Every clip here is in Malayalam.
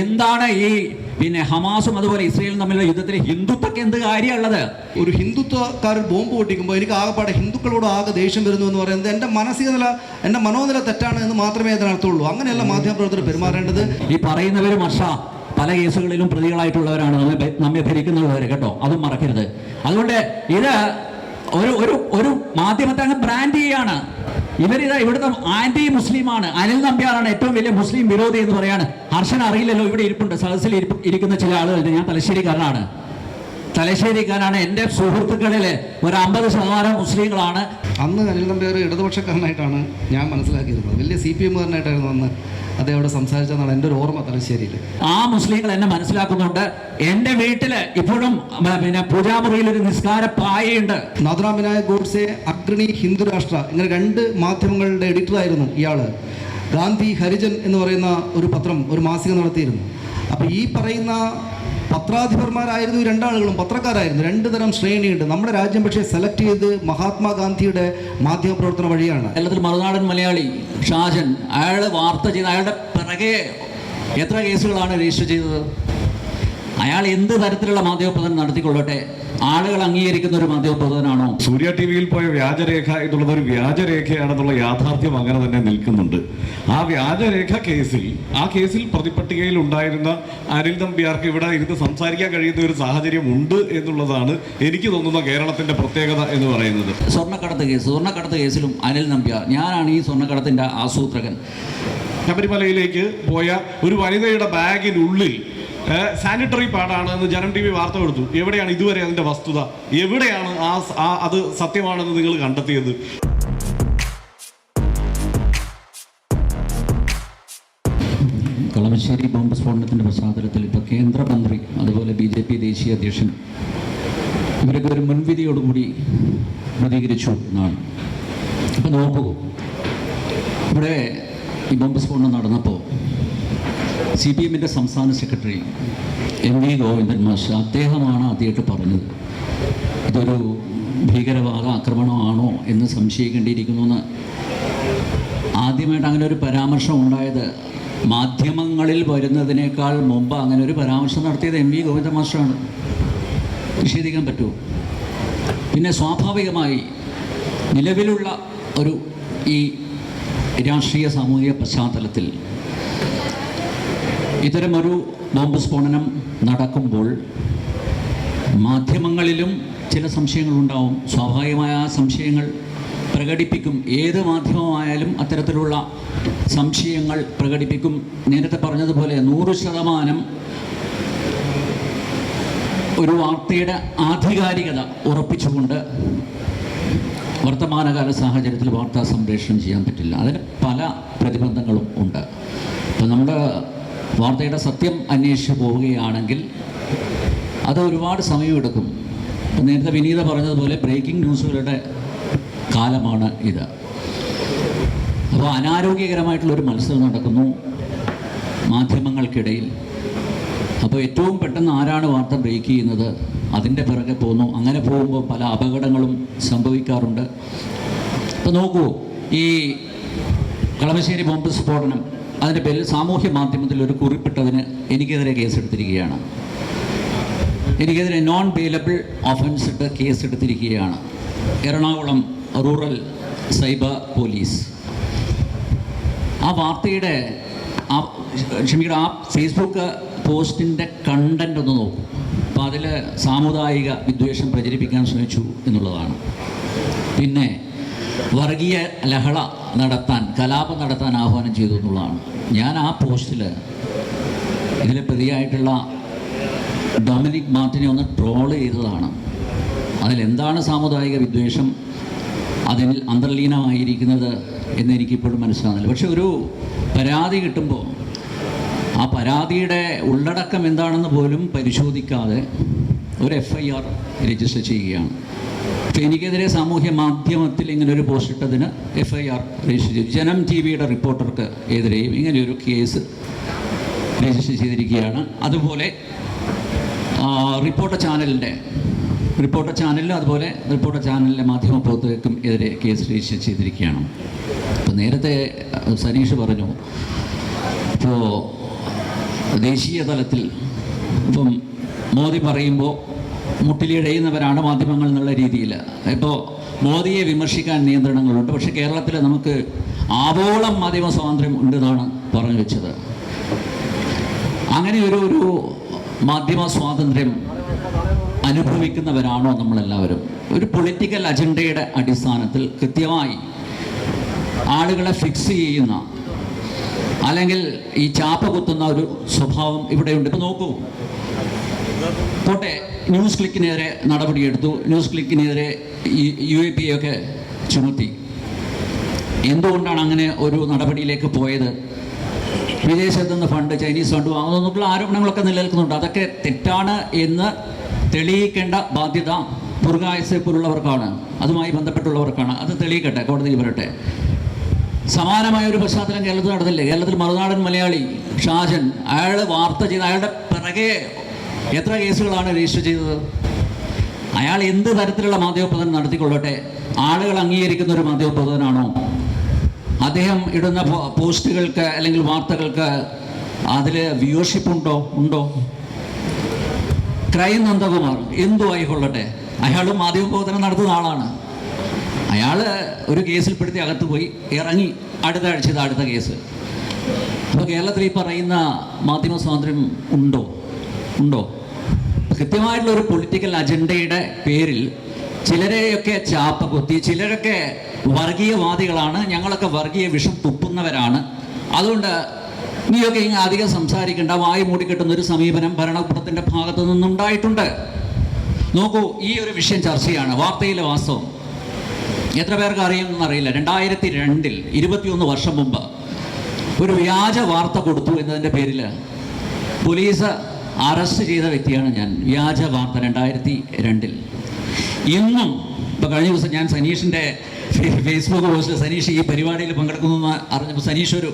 എന്താണ് ഈ പിന്നെ ഹമാസും അതുപോലെ ഇസ്രയേലും തമ്മിലുള്ള യുദ്ധത്തിൽ ഹിന്ദുത്വക്ക് എന്ത് കാര്യമുള്ളത്? ഒരു ഹിന്ദുത്വക്കാർ ബോംബ് പൊട്ടിക്കുമ്പോൾ എനിക്ക് ആകെപ്പാടെ ഹിന്ദുക്കളോട് ആകെ ദേഷ്യം വരുന്നു എന്ന് പറയുന്നത് എന്റെ മാനസിക നില എന്റെ മനോനില തെറ്റാണ് എന്ന് മാത്രമേ അതിനർത്ഥമുള്ളൂ അങ്ങനെയല്ല മാധ്യമപ്രവർത്തകർ പെരുമാറേണ്ടത്. ഈ പറയുന്നവർ മർഷ പല കേസുകളിലും പ്രതികളായിട്ടുള്ളവരാണ് നമ്മെ നമ്മെ കേട്ടോ. അതും മറക്കരുത്. അതുകൊണ്ട് ഇത് ഒരു ഒരു ഒരു മാധ്യമത്തെ അങ്ങ് ബ്രാൻഡ് ചെയ്യാണ്. ഇവരിത് ഇവിടുത്തെ ആന്റി മുസ്ലിമാണ് അനിൽ നമ്പ്യാറാണ് ഏറ്റവും വലിയ മുസ്ലിം വിരോധി എന്ന് പറയാണ്. ഹർഷൻ അറിയില്ലല്ലോ ഇവിടെ ഇരിപ്പുണ്ട്. സദസ്സിൽ ഇരിക്കുന്ന ചില ആളുകളുണ്ട് ഞാൻ തലശ്ശേരിക്കാരനാണ്. തലശ്ശേരിക്കാരാണ് എന്റെ സുഹൃത്തുക്കളിൽ ഒരു അമ്പത് ശതമാനം മുസ്ലിങ്ങളാണ്. അന്ന് അനിൽ നമ്പ്യാർ ഇടതുപക്ഷക്കാരനായിട്ടാണ് ഞാൻ മനസ്സിലാക്കിയിരുന്നത്. വലിയ സി പി എമ്മുകാരനായിട്ടായിരുന്നു അന്ന് അദ്ദേഹം അവിടെ സംസാരിച്ചതെന്നാണ് എന്റെ ഒരു ഓർമ്മ തലശ്ശേരിയിൽ. ആ മുസ്ലിങ്ങൾ എന്നെ മനസ്സിലാക്കുന്നുണ്ട്. എന്റെ വീട്ടിൽ ഇപ്പോഴും പിന്നെ പൂജാമുറിയിൽ ഒരു നിസ്കാര പായയുണ്ട്. നാഥുറാം വിനായക് ഗോഡ്സെ അഗ്രണി ഹിന്ദു രാഷ്ട്ര ഇങ്ങനെ രണ്ട് മാധ്യമങ്ങളുടെ എഡിറ്ററായിരുന്നു ഇയാൾ ഗാന്ധി ഹരിജൻ എന്ന് പറയുന്ന ഒരു പത്രം ഒരു മാസിക നടത്തിയിരുന്നു. അപ്പോൾ ഈ പറയുന്ന പത്രാധിപർമാരായിരുന്നു രണ്ടാളുകളും പത്രക്കാരായിരുന്നു. രണ്ട് തരം ശ്രേണിയുണ്ട്. നമ്മുടെ രാജ്യം പക്ഷേ സെലക്ട് ചെയ്ത് മഹാത്മാഗാന്ധിയുടെ മാധ്യമപ്രവർത്തന വഴിയാണ്. കേരളത്തിൽ മറുനാടൻ മലയാളി ഷാജൻ അയാൾ വാർത്ത ചെയ്ത് അയാളുടെ പിറകെ എത്ര കേസുകളാണ് രജിസ്റ്റർ ചെയ്തത്? അയാൾ എന്ത് തരത്തിലുള്ള മാധ്യമപ്രവർത്തനം നടത്തിക്കൊള്ളട്ടെ? ആളുകൾ അംഗീകരിക്കുന്ന ഒരു മാധ്യമപ്രവർത്തനാണോ സൂര്യ ടി വിയിൽ പോയ വ്യാജരേഖ എന്നുള്ളത് ഒരു വ്യാജരേഖയാണെന്നുള്ള യാഥാർത്ഥ്യം അങ്ങനെ തന്നെ നിൽക്കുന്നുണ്ട്. ആ വ്യാജരേഖ കേസിൽ ആ കേസിൽ പ്രതിപട്ടികയിൽ ഉണ്ടായിരുന്ന അനിൽ നമ്പ്യാർക്ക് ഇവിടെ ഇരുന്ന് സംസാരിക്കാൻ കഴിയുന്ന ഒരു സാഹചര്യം ഉണ്ട് എന്നുള്ളതാണ് എനിക്ക് തോന്നുന്ന കേരളത്തിന്റെ പ്രത്യേകത എന്ന് പറയുന്നത്. സ്വർണക്കടത്ത് കേസ് സ്വർണക്കടത്ത് കേസിലും അനിൽ നമ്പ്യാർ. ഞാനാണ് ഈ സ്വർണക്കടത്തിന്റെ ആസൂത്രകൻ. ശബരിമലയിലേക്ക് പോയ ഒരു വനിതയുടെ ബാഗിനുള്ളിൽ സാനിറ്ററി പാഡാണ് എന്ന് ജനം ടി വി വാർത്ത കൊടുത്തു. എവിടെയാണ് ഇതുവരെ അതിന്റെ വസ്തുത? എവിടെയാണ് ആ അത് സത്യമാണെന്ന് നിങ്ങൾ കണ്ടെത്തിയത്? കളമശ്ശേരി ബോംബ് സ്ഫോടനത്തിന്റെ പശ്ചാത്തലത്തിൽ ഇപ്പോൾ കേന്ദ്രമന്ത്രി അതുപോലെ ബി ജെ പി ദേശീയ അധ്യക്ഷൻ ഇവരൊക്കെ ഒരു മുൻവിധിയോടുകൂടി പ്രതികരിച്ചു എന്നാണ്. അപ്പോൾ നോക്കൂ. ഇവിടെ ഈ ബോംബ് സ്ഫോടനം നടന്നപ്പോൾ സി പി എമ്മിന്റെ സംസ്ഥാന സെക്രട്ടറി എം വി ഗോവിന്ദൻ മാഷ് അദ്ദേഹമാണ് ആദ്യമായിട്ട് പറഞ്ഞത്. ഇതൊരു ഭീകരവാദ ആക്രമണമാണോ എന്ന് സംശയിക്കേണ്ടിയിരിക്കുന്നു എന്ന് ആദ്യമായിട്ട് അങ്ങനെ ഒരു പരാമർശം ഉണ്ടായത് മാധ്യമങ്ങളിൽ വരുന്നതിനേക്കാൾ മുമ്പ് അങ്ങനെ ഒരു പരാമർശം നടത്തിയത് എം വി ഗോവിന്ദ മാഷാണ്. നിഷേധിക്കാൻ പറ്റുമോ? പിന്നെ സ്വാഭാവികമായി നിലവിലുള്ള ഒരു ഈ രാഷ്ട്രീയ സാമൂഹിക പശ്ചാത്തലത്തിൽ ഇത്തരമൊരു ബോംബ് സ്ഫോടനം നടക്കുമ്പോൾ മാധ്യമങ്ങളിലും ചില സംശയങ്ങളുണ്ടാവും. സ്വാഭാവികമായ ആ സംശയങ്ങൾ പ്രകടിപ്പിക്കും. ഏത് മാധ്യമമായാലും അത്തരത്തിലുള്ള സംശയങ്ങൾ പ്രകടിപ്പിക്കും. നേരത്തെ പറഞ്ഞതുപോലെ നൂറ് ശതമാനം ഒരു വാർത്തയുടെ ആധികാരികത ഉറപ്പിച്ചുകൊണ്ട് വർത്തമാനകാല സാഹചര്യത്തിൽ വാർത്താ സംപ്രേഷണം ചെയ്യാൻ പറ്റില്ല. അതിന് പല പ്രതിബന്ധങ്ങളും ഉണ്ട്. ഇപ്പം നമ്മുടെ വാർത്തയുടെ സത്യം അന്വേഷിച്ച് പോവുകയാണെങ്കിൽ അത് ഒരുപാട് സമയമെടുക്കും നേരത്തെ വിനീത പറഞ്ഞതുപോലെ ബ്രേക്കിംഗ് ന്യൂസുകളുടെ കാലമാണ് ഇത്. അപ്പോൾ അനാരോഗ്യകരമായിട്ടുള്ളൊരു മത്സരം നടക്കുന്നു മാധ്യമങ്ങൾക്കിടയിൽ. അപ്പോൾ ഏറ്റവും പെട്ടെന്ന് ആരാണ് വാർത്ത ബ്രേക്ക് ചെയ്യുന്നത്? അതിന്റെ പിറകെ പോകുന്നു. അങ്ങനെ പോകുമ്പോൾ പല അപകടങ്ങളും സംഭവിക്കാറുണ്ട്. അപ്പോൾ നോക്കൂ ഈ കളമശ്ശേരി ബോംബ് സ്ഫോടനം. അതിന്റെ പേരിൽ സാമൂഹ്യ മാധ്യമത്തിൽ ഒരു കുറിപ്പിട്ടതിന് എനിക്കെതിരെ കേസെടുത്തിരിക്കുകയാണ്. എനിക്കെതിരെ നോൺ ബെയിലബിൾ ഒഫൻസ് ഇട്ട് കേസെടുത്തിരിക്കുകയാണ്. Ernakulam rural cyber police. ആ വാർത്തയുടെ ആ ക്ഷമിക്കണം ആ ഫേസ്ബുക്ക് പോസ്റ്റിന്റെ കണ്ടന്റ് ഒന്ന് നോക്കും. അപ്പോൾ അതിൽ സാമുദായിക വിദ്വേഷം പ്രചരിപ്പിക്കാൻ ശ്രമിച്ചു എന്നുള്ളതാണ്. പിന്നെ വർഗീയ ലഹള നടത്താൻ കലാപം നടത്താൻ ആഹ്വാനം ചെയ്തു എന്നുള്ളതാണ്. ഞാൻ ആ പോസ്റ്റിൽ ഇതിൽ പ്രതിയായിട്ടുള്ള ഡൊമിനിക് മാർട്ടിനെ ഒന്ന് ട്രോൾ ചെയ്തതാണ്. അതിലെന്താണ് സാമുദായിക വിദ്വേഷം? അതിൽ അന്തർലീനമായിരിക്കുന്നത് എന്ന് എനിക്കിപ്പോഴും മനസ്സിലാകുന്നില്ല പക്ഷെ ഒരു പരാതി കിട്ടുമ്പോൾ ആ പരാതിയുടെ ഉള്ളടക്കം എന്താണെന്ന് പോലും പരിശോധിക്കാതെ ഒരു എഫ് ഐ ആർ രജിസ്റ്റർ ചെയ്യുകയാണ്. എനിക്കെതിരെ സാമൂഹ്യ മാധ്യമത്തിൽ ഇങ്ങനെ ഒരു പോസ്റ്റ് ഇട്ടതിന് എഫ് ഐ ആർ രജിസ്റ്റർ ചെയ്തു. ജനം ടി വിയുടെ റിപ്പോർട്ടർക്ക് എതിരെയും ഇങ്ങനെയൊരു കേസ് രജിസ്റ്റർ ചെയ്തിരിക്കുകയാണ്. അതുപോലെ റിപ്പോർട്ടർ ചാനലിന്റെ റിപ്പോർട്ടർ ചാനലിലും അതുപോലെ റിപ്പോർട്ടർ ചാനലിലെ മാധ്യമ പ്രവർത്തകർക്കും എതിരെ കേസ് രജിസ്റ്റർ ചെയ്തിരിക്കുകയാണ്. അപ്പോൾ നേരത്തെ സനീഷ് പറഞ്ഞു ഇപ്പോൾ ദേശീയ തലത്തിൽ ഇപ്പം മോദി പറയുമ്പോൾ മുട്ടിലിഴയുന്നവരാണ് മാധ്യമങ്ങൾ എന്നുള്ള രീതിയിൽ. ഇപ്പോൾ മോദിയെ വിമർശിക്കാൻ നിയന്ത്രണങ്ങളുണ്ട്. പക്ഷേ കേരളത്തിൽ നമുക്ക് ആവോളം മാധ്യമ സ്വാതന്ത്ര്യം ഉണ്ടെന്നാണ് പറഞ്ഞു വെച്ചത്. അങ്ങനെ ഒരു ഒരു മാധ്യമ സ്വാതന്ത്ര്യം അനുഭവിക്കുന്നവരാണോ നമ്മളെല്ലാവരും? ഒരു പൊളിറ്റിക്കൽ അജണ്ടയുടെ അടിസ്ഥാനത്തിൽ കൃത്യമായി ആളുകളെ ഫിക്സ് ചെയ്യുന്ന അല്ലെങ്കിൽ ഈ ചാപ്പ കുത്തുന്ന ഒരു സ്വഭാവം ഇവിടെയുണ്ട്. ഇപ്പം നോക്കൂ. പോട്ടെ ന്യൂസ് ക്ലിക്കിനെതിരെ നടപടിയെടുത്തു. ന്യൂസ് ക്ലിക്കിനെതിരെ യു എ പി ഒക്കെ ചുമത്തി. എന്തുകൊണ്ടാണ് അങ്ങനെ ഒരു നടപടിയിലേക്ക് പോയത്? വിദേശത്ത് നിന്ന് ഫണ്ട് ചൈനീസ് ഫണ്ട് വാങ്ങുന്നതിനുള്ള ആരോപണങ്ങളൊക്കെ നിലനിൽക്കുന്നുണ്ട്. അതൊക്കെ തെറ്റാണ് എന്ന് തെളിയിക്കേണ്ട ബാധ്യത പുറകായസെ പോലുള്ളവർക്കാണ്. അതുമായി ബന്ധപ്പെട്ടുള്ളവർക്കാണ്. അത് തെളിയിക്കട്ടെ കോടതിയിൽ വരട്ടെ സമാനമായ ഒരു പശ്ചാത്തലം കേരളത്തിൽ നടന്നില്ലേ? കേരളത്തിൽ മറുനാടൻ മലയാളി ഷാജൻ അയാൾ വാർത്ത ചെയ്ത് അയാളുടെ പിറകെ എത്ര കേസുകളാണ് രജിസ്റ്റർ ചെയ്തത്? അയാൾ എന്ത് തരത്തിലുള്ള മാധ്യമപ്രവർത്തനം നടത്തിക്കൊള്ളട്ടെ? ആളുകൾ അംഗീകരിക്കുന്ന ഒരു മാധ്യമപ്രവർത്തനാണോ അദ്ദേഹം ഇടുന്ന പോസ്റ്റുകൾക്ക് അല്ലെങ്കിൽ വാർത്തകൾക്ക് അതിൽ വ്യൂവർഷിപ്പ് ഉണ്ടോ? ഉണ്ടോ? ക്രൈം നന്ദകുമാർ എന്തു ആയിക്കൊള്ളട്ടെ? അയാളും മാധ്യമപ്രവർത്തനം നടത്തുന്ന ആളാണ്. അയാൾ ഒരു കേസിൽപ്പെടുത്തി അകത്ത് പോയി ഇറങ്ങി അടുത്ത ആഴ്ച അടുത്ത കേസ്. അപ്പോൾ കേരളത്തിൽ ഈ പറയുന്ന മാധ്യമ സ്വാതന്ത്ര്യം ഉണ്ടോ? ഉണ്ടോ? കൃത്യമായിട്ടുള്ള ഒരു പൊളിറ്റിക്കൽ അജണ്ടയുടെ പേരിൽ ചിലരെയൊക്കെ ചാപ്പ കുത്തി ചിലരൊക്കെ വർഗീയവാദികളാണ് ഞങ്ങളൊക്കെ വർഗീയ വിഷം തുപ്പുന്നവരാണ്. അതുകൊണ്ട് നീയൊക്കെ ഇങ്ങനെ അധികം സംസാരിക്കേണ്ട വായു മൂടിക്കെട്ടുന്ന ഒരു സമീപനം ഭരണകൂടത്തിന്റെ ഭാഗത്തു നിന്നുണ്ടായിട്ടുണ്ട്. നോക്കൂ ഈ ഒരു വിഷയം ചർച്ചയാണ് വാർത്തയിലെ വാസ്തവം. എത്ര പേർക്ക് അറിയുമെന്നറിയില്ല. രണ്ടായിരത്തി രണ്ടിൽ ഇരുപത്തിയൊന്ന് വർഷം മുമ്പ് ഒരു വ്യാജ വാർത്ത കൊടുത്തു എന്നതിന്റെ പേരിൽ പോലീസ് അറസ്റ്റ് ചെയ്ത വ്യക്തിയാണ് ഞാൻ. വ്യാജ വാർത്ത രണ്ടായിരത്തി രണ്ടിൽ. ഇന്നും ഇപ്പോൾ കഴിഞ്ഞ ദിവസം ഞാൻ സനീഷിന്റെ ഫേസ്ബുക്ക് പോസ്റ്റിൽ സനീഷ് ഈ പരിപാടിയിൽ പങ്കെടുക്കുന്നു എന്ന് അറിഞ്ഞപ്പോൾ സനീഷ് ഒരു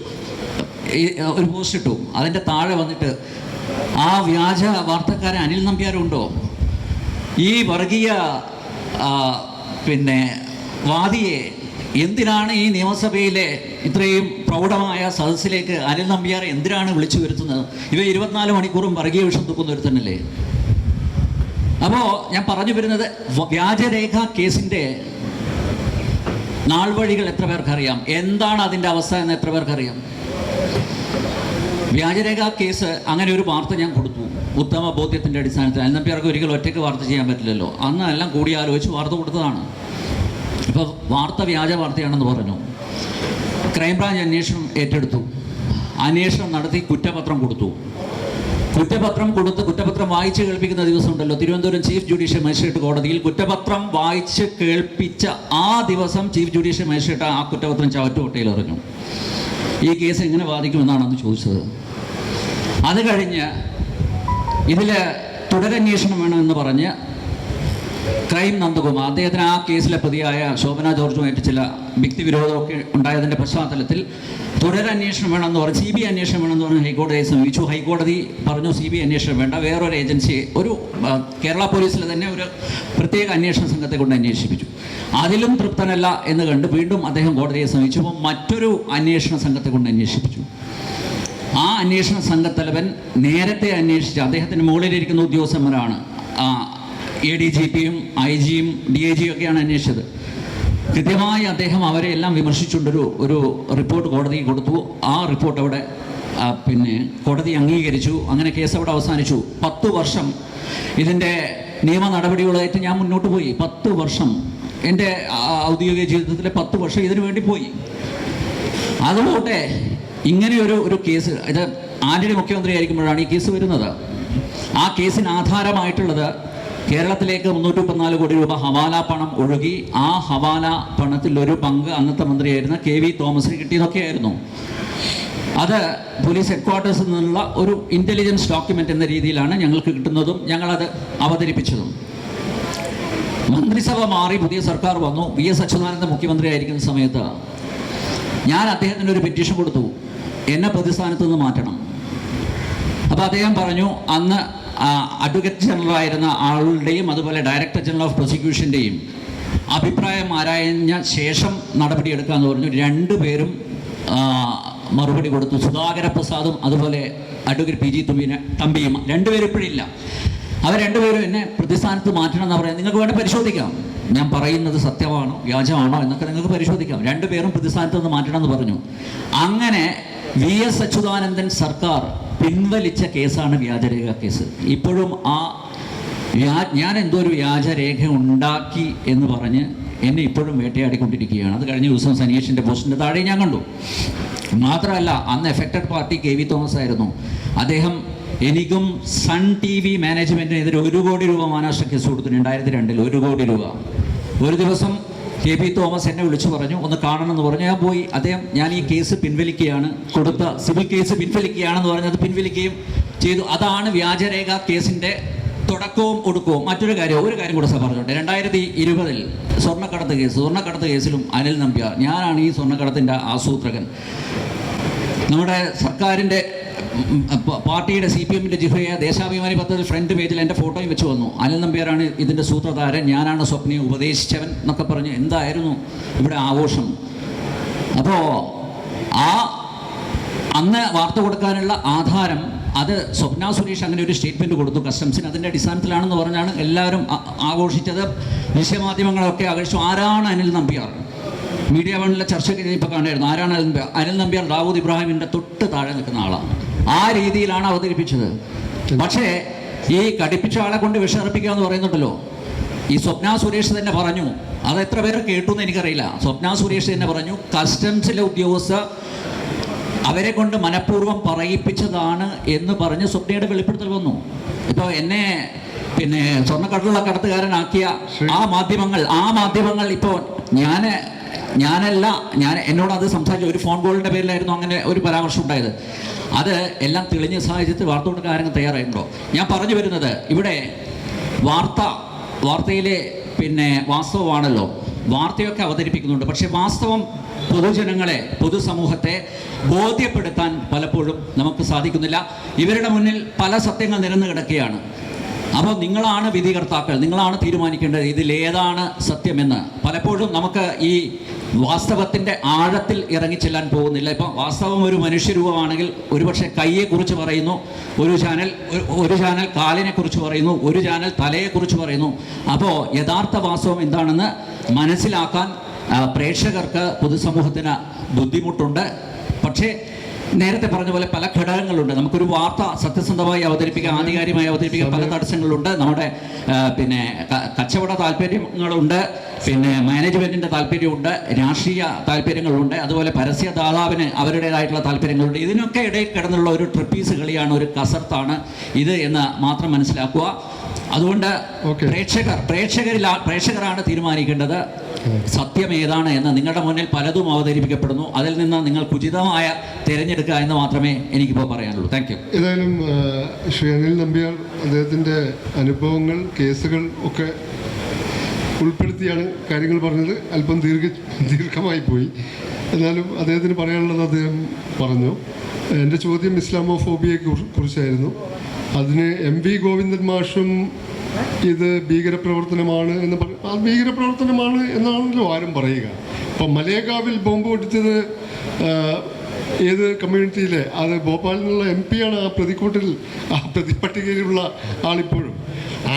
ഒരു പോസ്റ്റ് ഇട്ടു. അതിന്റെ താഴെ വന്നിട്ട് ആ വ്യാജ വാർത്തക്കാരൻ അനിൽ നമ്പ്യാരുണ്ടോ ഈ വർഗീയ പിന്നെ വാദിയെ എന്തിനാണ് ഈ നിയമസഭയിലെ ഇത്രയും പ്രൗഢമായ സദസ്സിലേക്ക് അനിൽ നമ്പ്യാർ എന്തിനാണ് വിളിച്ചു വരുത്തുന്നത്? ഇവ ഇരുപത്തിനാല് മണിക്കൂറും വർഗീയ വിഷം തുക്കുന്ന ഒരുത്തനല്ലേ അപ്പോൾ ഞാൻ പറഞ്ഞു വരുന്നത് വ്യാജരേഖ കേസിന്റെ നാൾ വഴികൾ എത്ര പേർക്കറിയാം? എന്താണ് അതിന്റെ അവസ്ഥ എന്ന് എത്ര പേർക്കറിയാം? വ്യാജരേഖ കേസ് അങ്ങനെ ഒരു വാർത്ത ഞാൻ കൊടുത്തു. ഉത്തമ ബോധ്യത്തിന്റെ അടിസ്ഥാനത്തിൽ. അനിൽ നമ്പ്യാർക്ക് ഒരിക്കലും ഒറ്റയ്ക്ക് വാർത്ത ചെയ്യാൻ പറ്റില്ലല്ലോ. അന്ന് എല്ലാം കൂടി ആലോചിച്ച് വാർത്ത കൊടുത്തതാണ്. ഇപ്പോൾ വാർത്ത വ്യാജ വാർത്തയാണെന്ന് പറഞ്ഞു. ക്രൈംബ്രാഞ്ച് അന്വേഷണം ഏറ്റെടുത്തു. അന്വേഷണം നടത്തി കുറ്റപത്രം കൊടുത്തു. കുറ്റപത്രം കൊടുത്ത് കുറ്റപത്രം വായിച്ച് കേൾപ്പിക്കുന്ന ദിവസം ഉണ്ടല്ലോ തിരുവനന്തപുരം ചീഫ് ജുഡീഷ്യൽ മജിസ്ട്രേറ്റ് കോടതിയിൽ കുറ്റപത്രം വായിച്ച് കേൾപ്പിച്ച ആ ദിവസം ചീഫ് ജുഡീഷ്യൽ മജിസ്ട്രേറ്റ് ആ കുറ്റപത്രം ചവറ്റുകൊട്ടയിൽ എറിഞ്ഞു. ഈ കേസ് എങ്ങനെ ബാധിക്കുമെന്നാണ് അന്ന് ചോദിച്ചത്. അത് കഴിഞ്ഞ് ഇതിൽ തുടരന്വേഷണം വേണമെന്ന് പറഞ്ഞ് ക്രൈം നന്ദകുമാർ. അദ്ദേഹത്തിന് ആ കേസിലെ പ്രതിയായ ശോഭന ജോർജുമായിട്ട് ചില വ്യക്തിവിരോധമൊക്കെ ഉണ്ടായതിന്റെ പശ്ചാത്തലത്തിൽ തുടരന്വേഷണം വേണമെന്ന് പറഞ്ഞ്. സി ബി അന്വേഷണം വേണമെന്ന് പറഞ്ഞ് ഹൈക്കോടതിയെ സമീപിച്ചു. ഹൈക്കോടതി പറഞ്ഞു സി ബി അന്വേഷണം വേണ്ട. വേറൊരു ഏജൻസി ഒരു കേരള പോലീസിൽ തന്നെ ഒരു പ്രത്യേക അന്വേഷണ സംഘത്തെ കൊണ്ട് അന്വേഷിപ്പിച്ചു. അതിലും തൃപ്തനല്ല എന്ന് കണ്ട് വീണ്ടും അദ്ദേഹം കോടതിയെ സമീപിച്ചപ്പോൾ മറ്റൊരു അന്വേഷണ സംഘത്തെ കൊണ്ട് അന്വേഷിപ്പിച്ചു. ആ അന്വേഷണ സംഘത്തലവൻ നേരത്തെ അന്വേഷിച്ച അദ്ദേഹത്തിന് മുകളിലിരിക്കുന്ന ഉദ്യോഗസ്ഥന്മാരാണ് എ ഡി ജി പിയും ഐ ജിയും ഡി ഐ ജിയും ഒക്കെയാണ് അന്വേഷിച്ചത്. കൃത്യമായി അദ്ദേഹം അവരെ എല്ലാം വിമർശിച്ചുകൊണ്ടൊരു ഒരു റിപ്പോർട്ട് കോടതിയിൽ കൊടുത്തു. ആ റിപ്പോർട്ട് അവിടെ പിന്നെ കോടതി അംഗീകരിച്ചു. അങ്ങനെ കേസ് അവിടെ അവസാനിച്ചു. പത്ത് വർഷം ഇതിന്റെ നിയമ നടപടികളായിട്ട് ഞാൻ മുന്നോട്ട് പോയി. പത്ത് വർഷം എന്റെ ഔദ്യോഗിക ജീവിതത്തിലെ പത്ത് വർഷം ഇതിനു വേണ്ടി പോയി. അതുപോട്ടെ ഇങ്ങനെയൊരു ഒരു കേസ് ഇത് ആന്റണി മുഖ്യമന്ത്രി ആയിരിക്കുമ്പോഴാണ് ഈ കേസ് വരുന്നത്. ആ കേസിന് ആധാരമായിട്ടുള്ളത് കേരളത്തിലേക്ക് മുന്നൂറ്റി മുപ്പത്തിനാല് കോടി രൂപ ഹവാല പണം ഒഴുകി ആ ഹവാല പണത്തിൽ ഒരു പങ്ക് അന്നത്തെ മന്ത്രിയായിരുന്ന കെ വി തോമസിന് കിട്ടിയതൊക്കെയായിരുന്നു. അത് പോലീസ് ഹെഡ്ക്വാർട്ടേഴ്സിൽ നിന്നുള്ള ഒരു ഇന്റലിജൻസ് ഡോക്യുമെന്റ് എന്ന രീതിയിലാണ് ഞങ്ങൾക്ക് കിട്ടുന്നതും ഞങ്ങളത് അവതരിപ്പിച്ചതും. മന്ത്രിസഭ മാറി പുതിയ സർക്കാർ വന്നു. വി എസ് അച്യുതാനന്ദ മുഖ്യമന്ത്രിയായിരിക്കുന്ന സമയത്ത് ഞാൻ അദ്ദേഹത്തിന് ഒരു പെറ്റീഷൻ കൊടുത്തു. എന്നെ പ്രതിസ്ഥാനത്ത് നിന്ന് മാറ്റണം. അപ്പോൾ അദ്ദേഹം പറഞ്ഞു അന്ന് അഡ്വക്കേറ്റ് ജനറൽ ആയിരുന്ന ആളുടെയും അതുപോലെ ഡയറക്ടർ ജനറൽ ഓഫ് പ്രോസിക്യൂഷന്റെയും അഭിപ്രായം ആരായഞ്ഞ ശേഷം നടപടിയെടുക്കാമെന്ന് പറഞ്ഞു രണ്ടുപേരും പേരും മറുപടി കൊടുത്തു. സുധാകര പ്രസാദും അതുപോലെ അഡ്വക്കേറ്റ് പി ജി തമ്പിയും. രണ്ടുപേരും ഇപ്പോഴില്ല അവർ രണ്ടുപേരും എന്നെ പ്രതിസ്ഥാനത്ത് മാറ്റണം എന്ന് പറയാം നിങ്ങൾക്ക് വേണ്ടി പരിശോധിക്കാം. ഞാൻ പറയുന്നത് സത്യമാണോ വ്യാജമാണോ എന്നൊക്കെ നിങ്ങൾക്ക് പരിശോധിക്കാം. രണ്ടുപേരും പ്രതിസ്ഥാനത്ത് നിന്ന് മാറ്റണം എന്ന് പറഞ്ഞു. അങ്ങനെ വി എസ് അച്യുതാനന്ദൻ സർക്കാർ പിൻവലിച്ച കേസാണ് വ്യാജരേഖ കേസ്. ഇപ്പോഴും ആ ഞാൻ എന്തോ ഒരു വ്യാജരേഖ ഉണ്ടാക്കി എന്ന് പറഞ്ഞ് എന്നെ ഇപ്പോഴും വേട്ടയാടിക്കൊണ്ടിരിക്കുകയാണ്. അത് കഴിഞ്ഞ ദിവസം സനീഷിന്റെ പോസ്റ്റിന്റെ താഴെ ഞാൻ കണ്ടു. മാത്രമല്ല അന്ന് affected party K V Thomas ആയിരുന്നു. അദ്ദേഹം എനിക്കും സൺ ടി വി മാനേജ്മെന്റിനെതിരെ ഒരു കോടി രൂപ മാനാഷ്ട്ര കേസ് കൊടുത്തു രണ്ടായിരത്തി രണ്ടിൽ ഒരു കോടി രൂപ. ഒരു ദിവസം കെ പി തോമസ് എന്നെ വിളിച്ചു പറഞ്ഞു ഒന്ന് കാണണമെന്ന് പറഞ്ഞു. ഞാൻ പോയി. അദ്ദേഹം ഞാൻ ഈ കേസ് പിൻവലിക്കുകയാണ്. കൊടുത്ത സിവിൽ കേസ് പിൻവലിക്കുകയാണെന്ന് പറഞ്ഞത് പിൻവലിക്കുകയും ചെയ്തു. അതാണ് വ്യാജരേഖ കേസിന്റെ തുടക്കവും ഒടുക്കവും. മറ്റൊരു കാര്യം ഒരു കാര്യം കൂടെ പറഞ്ഞോട്ടെ. രണ്ടായിരത്തി ഇരുപതിൽ സ്വർണക്കടത്ത് കേസ് സ്വർണക്കടത്ത് കേസിലും അനിൽ നമ്പ്യാർ. ഞാനാണ് ഈ സ്വർണക്കടത്തിന്റെ ആസൂത്രകൻ. നമ്മുടെ സർക്കാരിന്റെ പാർട്ടിയുടെ സി പി എമ്മിന്റെ ജിഫയെ ദേശാഭിമാനി പത്രത്തിൽ ഫ്രണ്ട് പേജിൽ എന്റെ ഫോട്ടോയും വെച്ച് വന്നു. അനിൽ നമ്പ്യാരാണ് ഇതിന്റെ സൂത്രധാരൻ ഞാനാണ് സ്വപ്നയെ ഉപദേശിച്ചവൻ എന്നൊക്കെ പറഞ്ഞ് എന്തായിരുന്നു ഇവിടെ ആഘോഷം? അപ്പോൾ ആ അന്ന് വാർത്ത കൊടുക്കാനുള്ള ആധാരം അത് സ്വപ്ന സുരേഷ് അങ്ങനെ ഒരു സ്റ്റേറ്റ്മെന്റ് കൊടുത്തു. കസ്റ്റംസിന് അതിന്റെ അടിസ്ഥാനത്തിലാണെന്ന് പറഞ്ഞാണ് എല്ലാവരും ആഘോഷിച്ചത്. ദൃശ്യമാധ്യമങ്ങളൊക്കെ ആഘോഷിച്ചു ആരാണ് അനിൽ നമ്പ്യാർ? മീഡിയ വണ്ണിലെ ചർച്ചയ്ക്ക് ഇപ്പോൾ കണ്ടായിരുന്നു ആരാണ് അനിൽ നമ്പ്യാർ? അനിൽ നമ്പ്യാർ ദാവൂദ് ഇബ്രാഹിമിന്റെ തൊട്ട് താഴെ നിൽക്കുന്ന ആളാണ്. ആ രീതിയിലാണ് അവതരിപ്പിച്ചത്. പക്ഷേ ഈ കടിപ്പിച്ച ആളെ കൊണ്ട് വിഷർപ്പിക്കുക എന്ന് പറയുന്നുണ്ടല്ലോ. ഈ സ്വപ്ന സുരേഷ് തന്നെ പറഞ്ഞു. അത് എത്ര പേര് കേട്ടു എന്ന് എനിക്കറിയില്ല. സ്വപ്ന സുരേഷ് തന്നെ പറഞ്ഞു കസ്റ്റംസിലെ ഉദ്യോഗസ്ഥ അവരെ കൊണ്ട് മനഃപൂർവം പറയിപ്പിച്ചതാണ് എന്ന് പറഞ്ഞ് സ്വപ്നയുടെ വെളിപ്പെടുത്തൽ വന്നു. ഇപ്പോൾ എന്നെ പിന്നെ സ്വർണക്കടലുള്ള കടത്തുകാരനാക്കിയ ആ മാധ്യമങ്ങൾ ആ മാധ്യമങ്ങൾ ഇപ്പോൾ ഞാൻ ഞാനല്ല ഞാൻ എന്നോട് അത് സംസാരിച്ച ഒരു ഫോൺ കോളിന്റെ പേരിലായിരുന്നു അങ്ങനെ ഒരു പരാമർശം ഉണ്ടായത്. അത് എല്ലാം തെളിഞ്ഞ സാഹചര്യത്തിൽ വാർത്ത കൊണ്ട് ആരെങ്കിലും തയ്യാറായിട്ടുണ്ടോ? ഞാൻ പറഞ്ഞു വരുന്നത് ഇവിടെ വാർത്ത വാർത്തയിലെ പിന്നെ വാസ്തവമാണല്ലോ. വാർത്തയൊക്കെ അവതരിപ്പിക്കുന്നുണ്ട്. പക്ഷേ വാസ്തവം പൊതുജനങ്ങളെ പൊതുസമൂഹത്തെ ബോധ്യപ്പെടുത്താൻ പലപ്പോഴും നമുക്ക് സാധിക്കുന്നില്ല. ഇവരുടെ മുന്നിൽ പല സത്യങ്ങൾ നിരന്നു കിടക്കുകയാണ്. അപ്പോൾ നിങ്ങളാണ് വിധികർത്താക്കൾ. നിങ്ങളാണ് തീരുമാനിക്കേണ്ടത് ഇതിലേതാണ് സത്യമെന്ന്. പലപ്പോഴും നമുക്ക് ഈ വാസ്തവത്തിന്റെ ആഴത്തിൽ ഇറങ്ങിച്ചെല്ലാൻ പോകുന്നില്ല. ഇപ്പം വാസ്തവം ഒരു മനുഷ്യരൂപമാണെങ്കിൽ ഒരുപക്ഷെ കൈയെക്കുറിച്ച് പറയുന്നു ഒരു ചാനൽ ഒരു- ചാനൽ കാലിനെക്കുറിച്ച് പറയുന്നു ഒരു ചാനൽ തലയെക്കുറിച്ച് പറയുന്നു. അപ്പോൾ യഥാർത്ഥ വാസ്തവം എന്താണെന്ന് മനസ്സിലാക്കാൻ പ്രേക്ഷകർക്ക് പൊതുസമൂഹത്തിന് ബുദ്ധിമുട്ടുണ്ട്. പക്ഷേ നേരത്തെ പറഞ്ഞ പോലെ പല ഘടകങ്ങളുണ്ട്. നമുക്കൊരു വാർത്ത സത്യസന്ധമായി അവതരിപ്പിക്കാൻ ആധികാരികമായി അവതരിപ്പിക്കാൻ പല തടസ്സങ്ങളുണ്ട്. നമ്മുടെ പിന്നെ കച്ചവട താല്പര്യങ്ങളുണ്ട്. പിന്നെ മാനേജ്മെന്റിന്റെ താല്പര്യമുണ്ട്. രാഷ്ട്രീയ താല്പര്യങ്ങളുണ്ട്. അതുപോലെ പരസ്യ ദാതാവിന് അവരുടേതായിട്ടുള്ള താല്പര്യങ്ങളുണ്ട്. ഇതിനൊക്കെ ഇടയിൽ കിടന്നുള്ള ഒരു ട്രിപ്പീസ് കളിയാണ് ഒരു കസർത്താണ് ഇത് എന്ന് മാത്രം മനസ്സിലാക്കുക. അതുകൊണ്ട് പ്രേക്ഷകർ പ്രേക്ഷകരിൽ പ്രേക്ഷകരാണ് തീരുമാനിക്കേണ്ടത്. സത്യം ഏതാണ് എന്ന് നിങ്ങളുടെ മുന്നിൽ പലതും അവതരിപ്പിക്കപ്പെടുന്നു. അതിൽ നിന്ന് നിങ്ങൾ ഉചിതമായ തിരഞ്ഞെടുക്കുക എന്ന് മാത്രമേ എനിക്കിപ്പോൾ പറയാനുള്ളൂ. താങ്ക് യു ഏതായാലും ശ്രീ അനിൽ നമ്പ്യാർ അദ്ദേഹത്തിന്റെ അനുഭവങ്ങൾ കേസുകൾ ഒക്കെ ഉൾപ്പെടുത്തിയാണ് കാര്യങ്ങൾ പറഞ്ഞത്. അല്പം ദീർഘ ദീർഘമായി പോയി. എന്നാലും അദ്ദേഹത്തിന് പറയാനുള്ളത് അദ്ദേഹം പറഞ്ഞു. എന്റെ ചോദ്യം ഇസ്ലാമോഫോബിയയെ ഫോബിയെ കുറിച്ചായിരുന്നു. അതിന് എം വി ഗോവിന്ദൻ മാഷും ഇത് ഭീകരപ്രവർത്തനമാണ് എന്ന് പറയും ഭീകരപ്രവർത്തനമാണ് എന്നാണല്ലോ ആരും പറയുക. ഇപ്പം മലേഗാവിൽ ബോംബ് പൊട്ടിച്ചത് ഏത് കമ്മ്യൂണിറ്റിയിലെ? അത് ഭോപ്പാലിൽ നിന്നുള്ള എം പിയാണ് ആ പ്രതിക്കൂട്ടിൽ ആ പ്രതിപട്ടികയിലുള്ള ആളിപ്പോഴും.